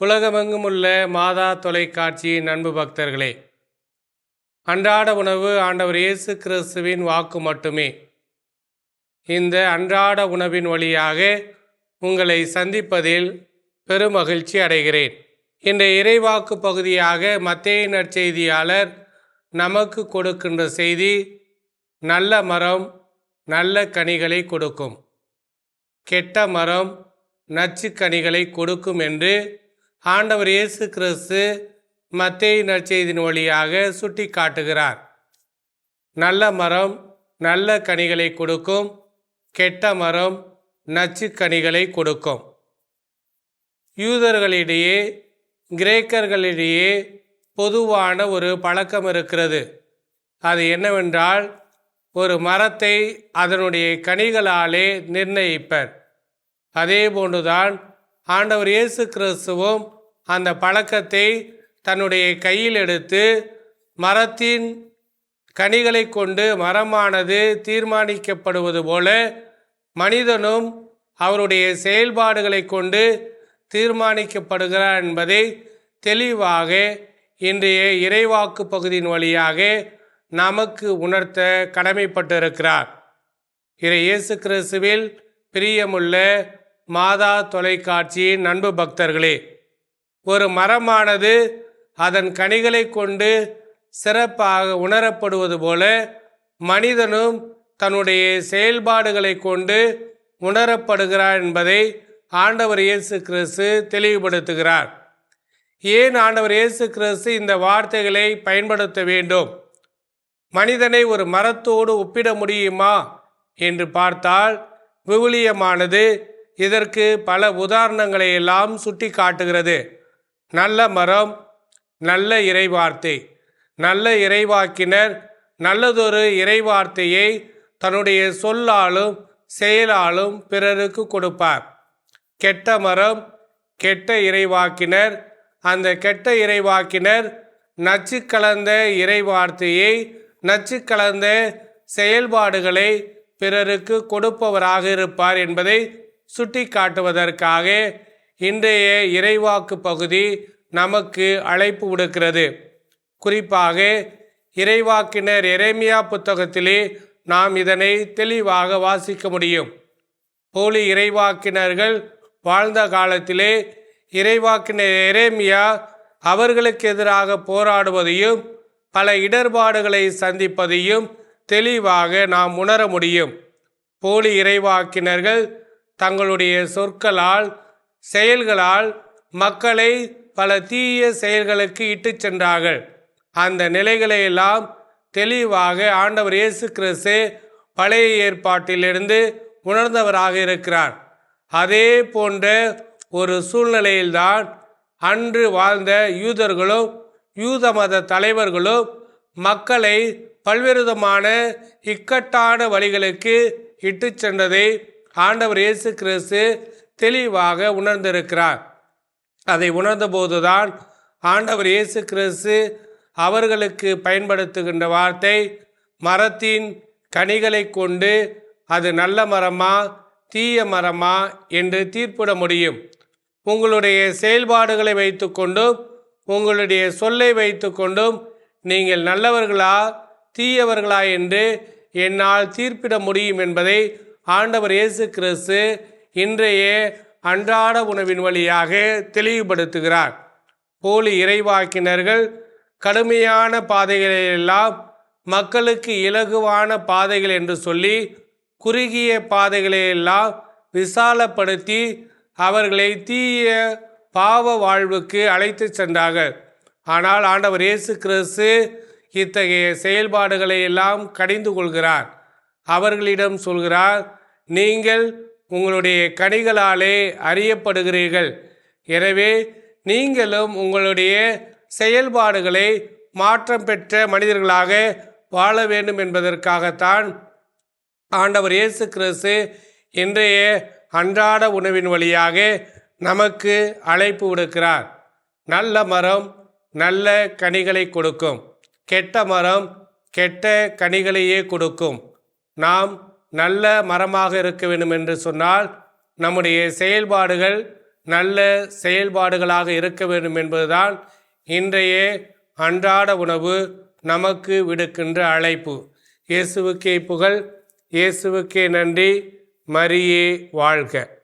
உலகமெங்கும் உள்ள மாதா தொலைக்காட்சி நண்பு பக்தர்களே அன்றாட உணவு ஆண்டவர் இயேசு கிறிஸ்துவின் வாக்கு மட்டுமே. இந்த அன்றாட உணவின் வழியாக உங்களை சந்திப்பதில் பெருமகிழ்ச்சி அடைகிறேன். இந்த இறைவாக்கு பகுதியாக மத்திய நற்செய்தியாளர் நமக்கு கொடுக்கின்ற செய்தி நல்ல மரம் நல்ல கனிகளை கொடுக்கும். கெட்ட மரம் நச்சு கனிகளை கொடுக்கும் என்று ஆண்டவர் இயேசு கிறிஸ்து மத்திய நற்செய்தியின் வழியாக சுட்டி காட்டுகிறார் நல்ல மரம் நல்ல கனிகளை கொடுக்கும் கெட்ட மரம் நச்சு கனிகளை கொடுக்கும். யூதர்களிடையே கிரேக்கர்களிடையே பொதுவான ஒரு பழக்கம் இருக்கிறது. அது என்னவென்றால் ஒரு மரத்தை அதனுடைய கனிகளாலே நிர்ணயிப்பர். அதே போன்றுதான் ஆண்டவர் இயேசு கிறிஸ்துவும் அந்த பழக்கத்தை தன்னுடைய கையில் எடுத்து மரத்தின் கனிகளை கொண்டு மரமானது தீர்மானிக்கப்படுவது போல மனிதனும் அவருடைய செயல்பாடுகளை கொண்டு தீர்மானிக்கப்படுகிறார் என்பதை தெளிவாக இன்றைய இறைவாக்கு பகுதியின் வழியாக நமக்கு உணர்த்த கடமைப்பட்டிருக்கிறார். இறை இயேசு கிறிஸ்துவில் பிரியமுள்ள மாதா தொலைக்காட்சியின் அன்பு பக்தர்களே ஒரு மரமானது அதன் கனிகளை கொண்டு சிறப்பாக உணரப்படுவது போல மனிதனும் தன்னுடைய செயல்பாடுகளை கொண்டு உணரப்படுகிறார் என்பதை ஆண்டவர் இயேசு கிறிஸ்து தெளிவுபடுத்துகிறார். ஏன் ஆண்டவர் இயேசு கிறிஸ்து இந்த வார்த்தைகளை பயன்படுத்த வேண்டும்? மனிதனை ஒரு மரத்தோடு ஒப்பிட முடியுமா? என்று பார்த்தால் விவிலியமானது இதற்கு பல உதாரணங்களை எல்லாம் சுட்டி காட்டுகிறது நல்ல மரம் நல்ல இறைவார்த்தை. நல்ல இறைவாக்கினர் நல்லதொரு இறைவார்த்தையை தன்னுடைய சொல்லாலும் செயலாலும் பிறருக்கு கொடுப்பார். கெட்ட மரம் கெட்ட இறைவாக்கினர் அந்த கெட்ட இறைவாக்கினர் நச்சு கலந்த இறைவார்த்தையை நச்சு கலந்த செயல்பாடுகளை பிறருக்கு கொடுப்பவராக இருப்பார் என்பதை சுட்டி காட்டுவதற்காக இன்றைய இறைவாக்கு பகுதி நமக்கு அழைப்பு விடுக்கிறது. குறிப்பாக இறைவாக்கினர் எரேமியா புத்தகத்திலே நாம் இதனை தெளிவாக வாசிக்க முடியும். போலி இறைவாக்கினர்கள் வாழ்ந்த காலத்திலே இறைவாக்கினர் எரேமியா அவர்களுக்கு எதிராக போராடுவதையும் பல இடர்பாடுகளை சந்திப்பதையும் தெளிவாக நாம் உணர முடியும். போலி இறைவாக்கினர்கள் தங்களுடைய சொற்களால் செயல்களால் மக்களை பல தீய செயல்களுக்கு இட்டுச் சென்றார்கள். அந்த நிலைகளையெல்லாம் தெளிவாக ஆண்டவர் இயேசு கிறிஸ்து பழைய ஏற்பாட்டிலிருந்து உணர்ந்தவராக இருக்கிறார். அதே போன்ற ஒரு சூழ்நிலையில்தான் அன்று வாழ்ந்த யூதர்களும் யூத மத தலைவர்களும் மக்களை பல்வேறு விதமான இக்கட்டான வழிகளுக்கு இட்டு சென்றதை ஆண்டவர் இயேசு கிறிஸ்து தெளிவாக உணர்ந்திருக்கிறார். அதை உணர்ந்தபோதுதான் ஆண்டவர் இயேசு கிறிஸ்து அவர்களுக்கு பயன்படுத்துகின்ற வார்த்தை மரத்தின் கனிகளை கொண்டு அது நல்ல மரமா தீய மரமா என்று தீர்ப்பிட முடியும். உங்களுடைய செயல்பாடுகளை வைத்துக்கொண்டும் உங்களுடைய சொல்லை வைத்துக்கொண்டும் நீங்கள் நல்லவர்களா தீயவர்களா என்று என்னால் தீர்ப்பிட முடியும் என்பதை ஆண்டவர் இயேசு கிறிஸ்து இன்றைய அன்றாட உணவின் வழியாக தெளிவுபடுத்துகிறார். போலி இறைவாக்கினர்கள் கடுமையான பாதைகளெல்லாம் மக்களுக்கு இலகுவான பாதைகள் என்று சொல்லி குறுகிய பாதைகளையெல்லாம் விசாலப்படுத்தி அவர்களை தீய பாவ வாழ்வுக்கு அழைத்து சென்றார்கள். ஆனால் ஆண்டவர் இயேசு கிறிஸ்து இத்தகைய செயல்பாடுகளை எல்லாம் கடிந்து கொள்கிறார். அவர்களிடம் சொல்கிறார் நீங்கள் உங்களுடைய கனிகளாலே அறியப்படுகிறீர்கள். எனவே நீங்களும் உங்களுடைய செயல்பாடுகளை மாற்றம் பெற்ற மனிதர்களாக வாழ வேண்டும் என்பதற்காகத்தான் ஆண்டவர் இயேசு கிறிஸ்து இன்றைய அன்றாட உணவின் வழியாக நமக்கு அழைப்பு விடுக்கிறார். நல்ல மரம் நல்ல கனிகளை கொடுக்கும். கெட்ட மரம் கெட்ட கனிகளையே கொடுக்கும். நாம் நல்ல மரமாக இருக்க வேண்டும் என்று சொன்னால் நம்முடைய செயல்பாடுகள் நல்ல செயல்பாடுகளாக இருக்க வேண்டும் என்பதுதான் இன்றைய அன்றாட உணவு நமக்கு விடுக்கின்ற அழைப்பு. இயேசுவுக்கே புகழ் இயேசுவுக்கே நன்றி மரியே வாழ்க.